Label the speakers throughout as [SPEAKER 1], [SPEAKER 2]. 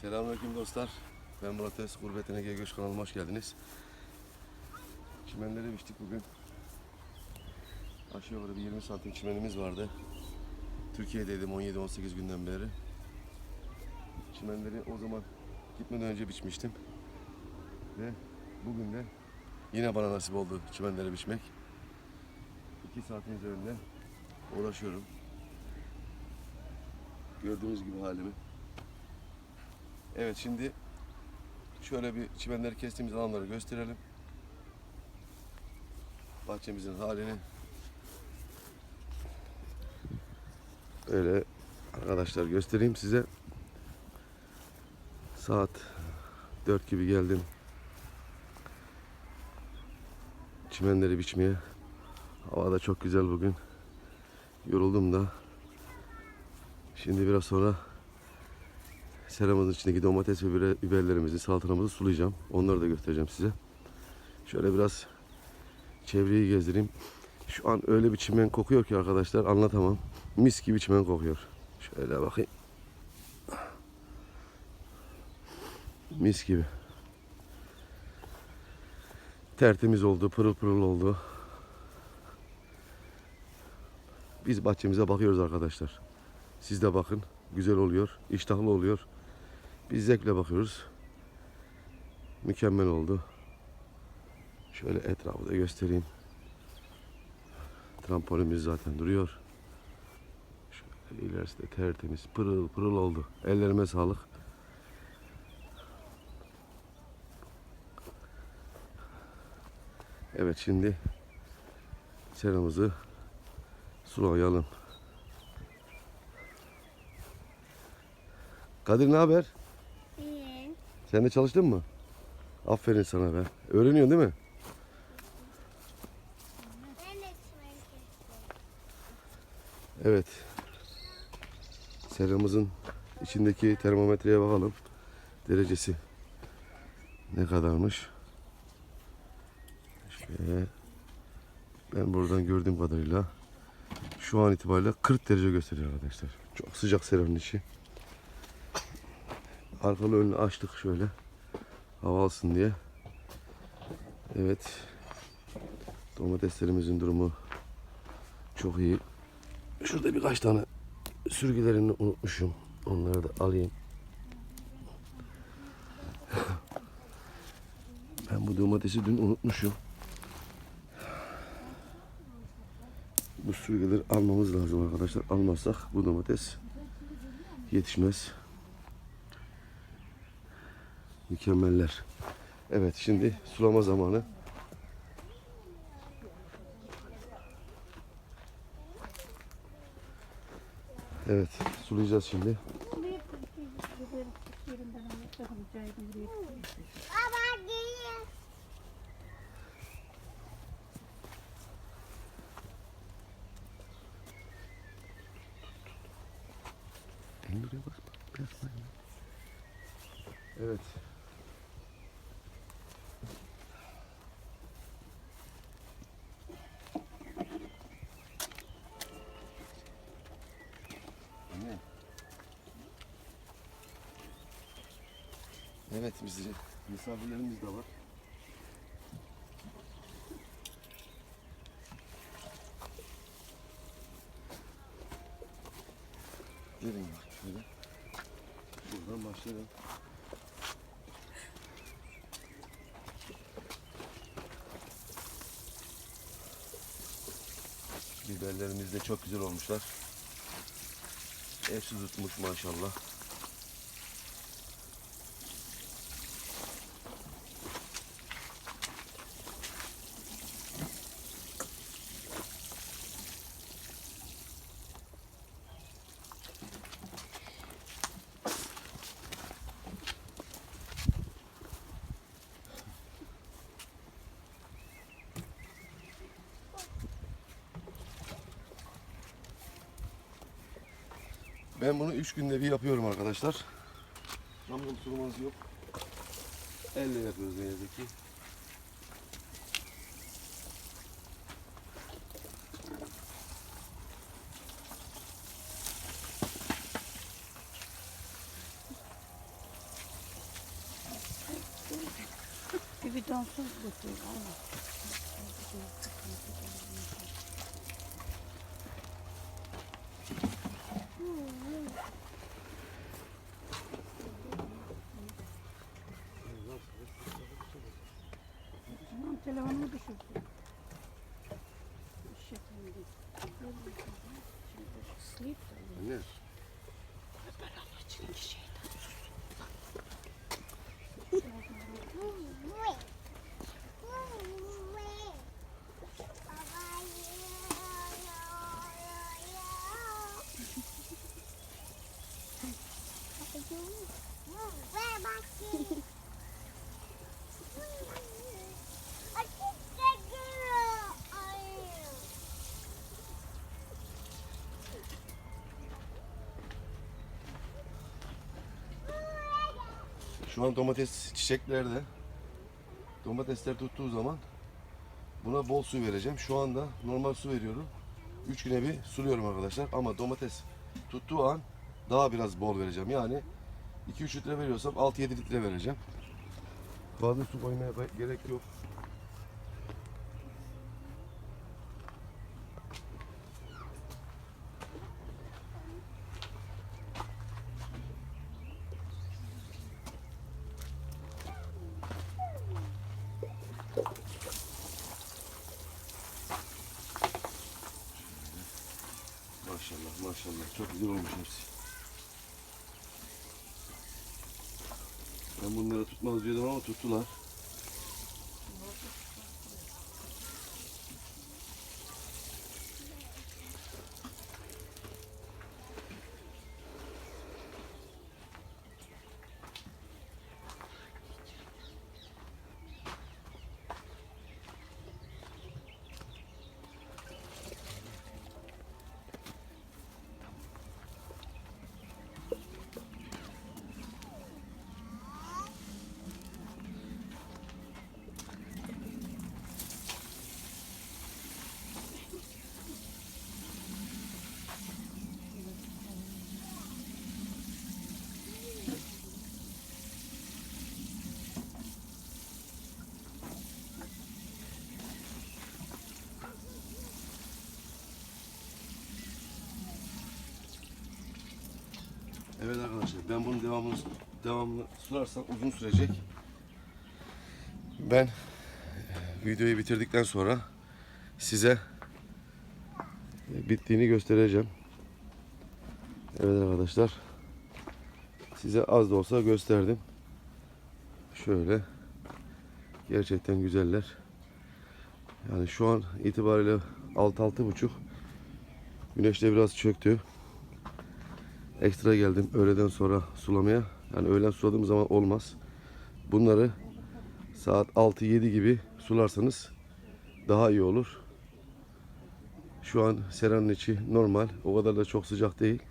[SPEAKER 1] Selamünaleyküm dostlar. Ben Murat Öz, Gurbet Ege Göç kanalıma hoş geldiniz. Çimenleri biçtik bugün. Aşağı yukarı bir 20 santim çimenimiz vardı. Türkiye'deydim 17-18 günden beri. Çimenleri o zaman gitmeden önce biçmiştim. Ve bugün de yine bana nasip oldu çimenleri biçmek. 2 saatin üzerinde uğraşıyorum. Gördüğünüz gibi halimi. Evet şimdi şöyle bir çimenleri kestiğimiz alanları gösterelim. Bahçemizin halini. Öyle arkadaşlar göstereyim size. Saat 4 gibi geldim. Çimenleri biçmeye. Hava da çok güzel bugün. Yoruldum da. Şimdi biraz sonra seramızın içindeki domates ve biber- biberlerimizi, salatalarımızı sulayacağım. Onları da göstereceğim size. Şöyle biraz çevreyi gezdireyim. Şu an öyle bir çimen kokuyor ki arkadaşlar anlatamam. Mis gibi çimen kokuyor. Şöyle bakayım. Mis gibi. Tertemiz oldu, pırıl pırıl oldu. Biz bahçemize bakıyoruz arkadaşlar. Siz de bakın. Güzel oluyor, iştahlı oluyor. Biz zevkle bakıyoruz. Mükemmel oldu. Şöyle etrafı da göstereyim. Trampolinimiz zaten duruyor. Şöyle ilerisi de tertemiz, pırıl pırıl oldu. Ellerime sağlık. Evet şimdi seramızı sulayalım. Kadir ne haber? Sen de çalıştın mı? Aferin sana be. Öğreniyorsun değil mi? Evet. Seramızın içindeki termometreye bakalım. Derecesi ne kadarmış? Şöyle ben buradan gördüğüm kadarıyla şu an itibariyle 40 derece gösteriyor arkadaşlar. Çok sıcak seranın içi. Arkalı önünü açtık şöyle. Hava alsın diye. Evet. Domateslerimizin durumu çok iyi. Şurada birkaç tane sürgülerini unutmuşum. Onları da alayım. Ben bu domatesi dün unutmuşum. Bu sürgüleri almamız lazım arkadaşlar. Almazsak bu domates yetişmez. Mükemmeller. Evet şimdi sulama zamanı. Evet sulayacağız şimdi.
[SPEAKER 2] Baba
[SPEAKER 1] Bizim misafirlerimiz de var. Gelin bak şöyle. Buradan başlayalım. Biberlerimiz de çok güzel olmuşlar. Hepsi tutmuş maşallah. Ben bunu 3 günde bir yapıyorum arkadaşlar. Damla tutulmaz yok. Elle yapıyoruz ne yazık ki.
[SPEAKER 3] Bir bidonsuz götürüyor.
[SPEAKER 1] Şu an domates çiçeklerde. Domatesler tuttuğu zaman buna bol su vereceğim. Şu anda normal su veriyorum. 3 güne bir suluyorum arkadaşlar. Ama domates tuttuğu an daha biraz bol vereceğim. Yani 2-3 litre veriyorsam 6-7 litre vereceğim. Fazla su koymaya gerek yok. Maşallah maşallah çok güzel olmuş hepsi. Ben bunları tutmaz diyordum ama tuttular. Evet arkadaşlar ben bunun devamını devamını sularsam uzun sürecek. Ben e, videoyu bitirdikten sonra size e, bittiğini göstereceğim. Evet arkadaşlar. Size az da olsa gösterdim. Şöyle. Gerçekten güzeller. Yani şu an itibariyle 6 buçuk. Güneş de biraz çöktü. Ekstra geldim öğleden sonra sulamaya. Yani öğlen suladığım zaman olmaz. Bunları saat 6-7 gibi sularsanız daha iyi olur. Şu an seranın içi normal. O kadar da çok sıcak değil.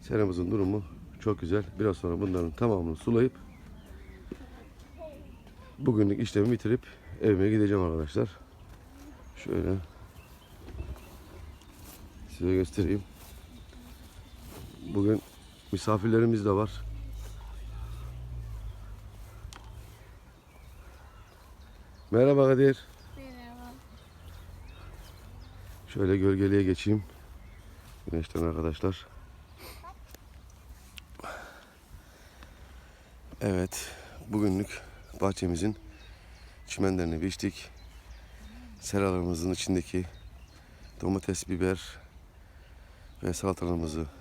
[SPEAKER 1] Seramızın durumu çok güzel. Biraz sonra bunların tamamını sulayıp bugünlük işlemi bitirip evime gideceğim arkadaşlar. Şöyle size göstereyim. Bugün misafirlerimiz de var. Merhaba Kadir.
[SPEAKER 2] Merhaba.
[SPEAKER 1] Şöyle gölgeliğe geçeyim. Güneşten arkadaşlar. Evet, bugünlük bahçemizin çimenlerini biçtik. Seralarımızın içindeki domates, biber ve salatalarımızı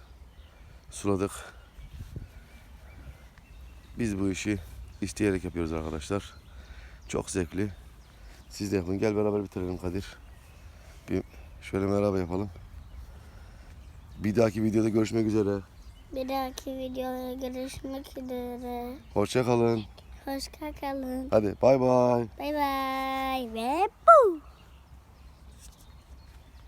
[SPEAKER 1] suladık. Biz bu işi isteyerek yapıyoruz arkadaşlar. Çok zevkli. Siz de yapın. Gel beraber bitirelim Kadir. Bir şöyle merhaba yapalım. Bir dahaki videoda görüşmek üzere.
[SPEAKER 2] Bir dahaki videoda görüşmek üzere.
[SPEAKER 1] Hoşça kalın.
[SPEAKER 2] Hoşça kalın.
[SPEAKER 1] Hadi bay bay.
[SPEAKER 2] Bay bay ve